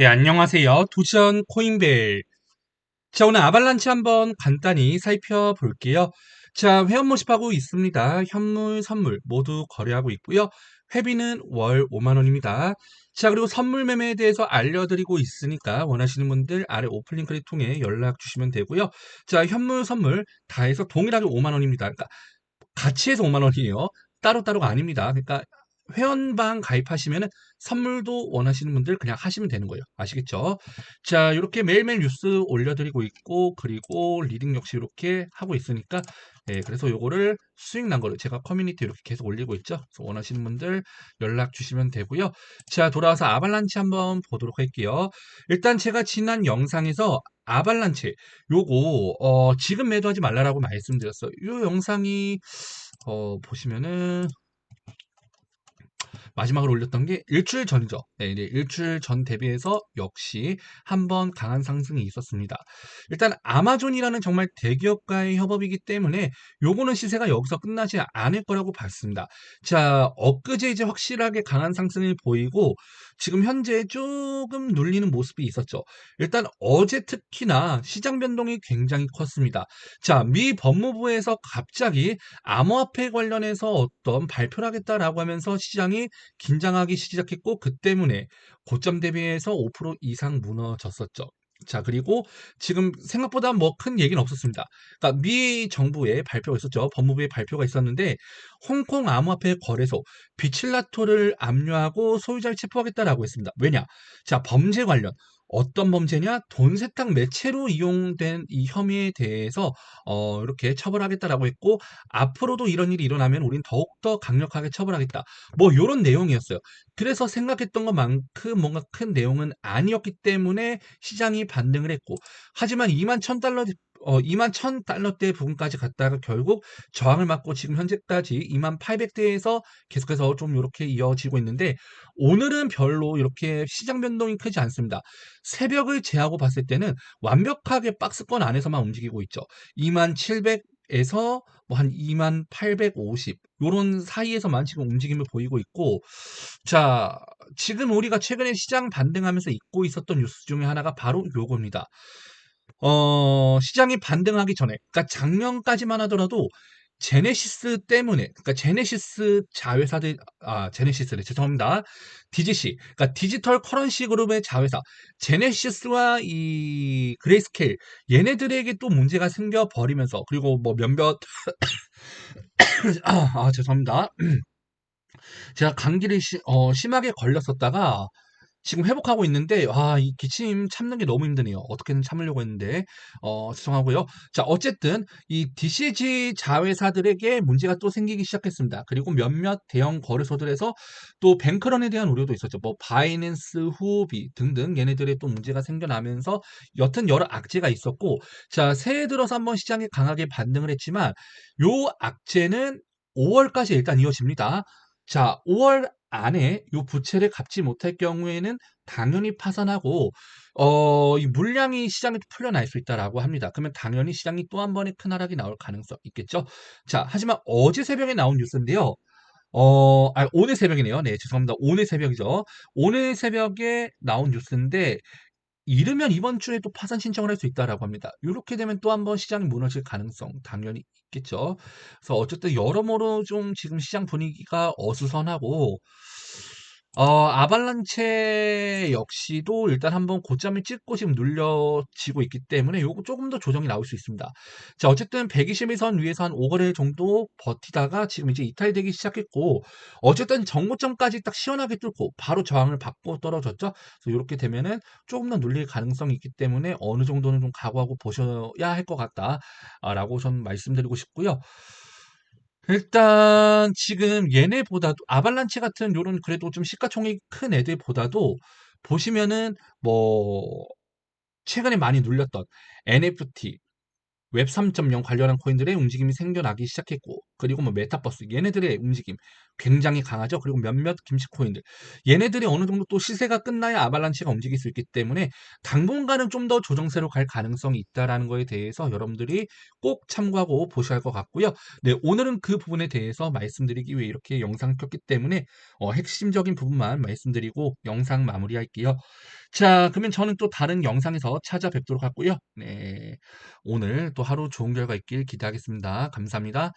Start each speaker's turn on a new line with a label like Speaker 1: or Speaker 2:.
Speaker 1: 네, 안녕하세요. 도전 코인벨. 자, 오늘 아발란치 한번 간단히 살펴볼게요. 자, 회원 모집하고 있습니다. 현물, 선물 모두 거래하고 있고요. 회비는 월 5만원입니다. 자, 그리고 선물 매매에 대해서 알려드리고 있으니까 원하시는 분들 아래 오픈링크를 통해 연락 주시면 되고요. 자, 현물, 선물 다 해서 동일하게 5만원입니다. 그러니까 같이 해서 5만원이에요. 따로따로가 아닙니다. 그러니까 회원방 가입하시면 선물도 원하시는 분들 그냥 하시면 되는 거예요. 아시겠죠? 자, 이렇게 매일매일 뉴스 올려드리고 있고, 그리고 리딩 역시 이렇게 하고 있으니까, 예, 그래서 요거를 수익 난 거를 제가 커뮤니티 이렇게 계속 올리고 있죠. 그래서 원하시는 분들 연락 주시면 되고요. 자, 돌아와서 아발란치 한번 보도록 할게요. 일단 제가 지난 영상에서 아발란치 요거 어, 지금 매도하지 말라라고 말씀드렸어요. 요 영상이 어, 보시면은 마지막으로 올렸던 게 일주일 전이죠. 네, 네, 일주일 전 대비해서 역시 한번 강한 상승이 있었습니다. 일단 아마존이라는 정말 대기업과의 협업이기 때문에 요거는 시세가 여기서 끝나지 않을 거라고 봤습니다. 자, 엊그제 이제 확실하게 강한 상승을 보이고 지금 현재 조금 눌리는 모습이 있었죠. 일단 어제 특히나 시장 변동이 굉장히 컸습니다. 자, 미 법무부에서 갑자기 암호화폐 관련해서 어떤 발표를 하겠다라고 하면서 시장이 긴장하기 시작했고 그 때문에 고점 대비해서 5% 이상 무너졌었죠. 자, 그리고 지금 생각보다 뭐 큰 얘기는 없었습니다. 그러니까 미 정부의 발표가 있었죠. 법무부의 발표가 있었는데 홍콩 암호화폐 거래소 비칠라토를 압류하고 소유자를 체포하겠다라고 했습니다. 왜냐? 자, 범죄 관련 어떤 범죄냐? 돈 세탁 매체로 이용된 이 혐의에 대해서 어, 이렇게 처벌하겠다라고 했고 앞으로도 이런 일이 일어나면 우린 더욱더 강력하게 처벌하겠다. 뭐 이런 내용이었어요. 그래서 생각했던 것만큼 뭔가 큰 내용은 아니었기 때문에 시장이 반등을 했고 하지만 2만 1000달러 어, 2만 1000달러대 부분까지 갔다가 결국 저항을 맞고 지금 현재까지 2만 800대에서 계속해서 좀 이렇게 이어지고 있는데 오늘은 별로 이렇게 시장 변동이 크지 않습니다. 새벽을 제하고 봤을 때는 완벽하게 박스권 안에서만 움직이고 있죠. 2만 700 에서 뭐 한 2만 850 요런 사이에서만 지금 움직임을 보이고 있고 자 지금 우리가 최근에 시장 반등하면서 잊고 있었던 뉴스 중에 하나가 바로 요겁니다. 어, 시장이 반등하기 전에, 그러니까 작년까지만 하더라도 제네시스 때문에, 그러니까 제네시스 자회사들, 아, 제네시스래, 죄송합니다. DGC, 그러니까 디지털 커런시 그룹의 자회사, 제네시스와 이 그레이스케일, 얘네들에게 또 문제가 생겨버리면서, 그리고 뭐 몇몇, 아, 아, 죄송합니다. 제가 감기를 시, 어, 심하게 걸렸었다가, 지금 회복하고 있는데 아, 이 기침 참는 게 너무 힘드네요. 어떻게든 참으려고 했는데 어, 죄송하고요. 자, 어쨌든 이 DCG 자회사들에게 문제가 또 생기기 시작했습니다. 그리고 몇몇 대형 거래소들에서 또 뱅크런에 대한 우려도 있었죠. 뭐 바이낸스, 후오비 등등 얘네들의 또 문제가 생겨나면서 여튼 여러 악재가 있었고 자, 새해 들어서 한번 시장이 강하게 반등을 했지만 요 악재는 5월까지 일단 이어집니다. 자, 5월 안에 요 부채를 갚지 못할 경우에는 당연히 파산하고 어, 이 물량이 시장에 풀려날 수 있다라고 합니다. 그러면 당연히 시장이 또 한 번의 큰 하락이 나올 가능성 있겠죠. 자, 하지만 어제 새벽에 나온 뉴스인데요. 어, 아, 오늘 새벽이네요. 네, 죄송합니다. 오늘 새벽이죠. 오늘 새벽에 나온 뉴스인데 이르면 이번 주에 또 파산 신청을 할 수 있다라고 합니다. 이렇게 되면 또 한 번 시장이 무너질 가능성 당연히 있겠죠. 그래서 어쨌든 여러모로 좀 지금 시장 분위기가 어수선하고 어, 아발란체 역시도 일단 한번 고점을 찍고 지금 눌려지고 있기 때문에 요거 조금 더 조정이 나올 수 있습니다. 자, 어쨌든 121선 위에서 한 5거래 정도 버티다가 지금 이제 이탈되기 시작했고, 어쨌든 정고점까지 딱 시원하게 뚫고 바로 저항을 받고 떨어졌죠. 그래서 이렇게 되면은 조금 더 눌릴 가능성이 있기 때문에 어느 정도는 좀 각오하고 보셔야 할 것 같다라고 전 말씀드리고 싶고요. 일단 지금 얘네보다도 아발란체 같은 요런 그래도 좀 시가총액이 큰 애들보다도 보시면은 뭐 최근에 많이 눌렸던 NFT 웹 3.0 관련한 코인들의 움직임이 생겨나기 시작했고 그리고 뭐 메타버스 얘네들의 움직임 굉장히 강하죠. 그리고 몇몇 김치 코인들 얘네들이 어느 정도 또 시세가 끝나야 아발란치가 움직일 수 있기 때문에 당분간은 좀 더 조정세로 갈 가능성이 있다라는 거에 대해서 여러분들이 꼭 참고하고 보셔야 할 것 같고요. 네, 오늘은 그 부분에 대해서 말씀드리기 위해 이렇게 영상을 켰기 때문에 어, 핵심적인 부분만 말씀드리고 영상 마무리할게요. 자, 그러면 저는 또 다른 영상에서 찾아뵙도록 하고요. 네, 오늘 또 하루 좋은 결과 있길 기대하겠습니다. 감사합니다.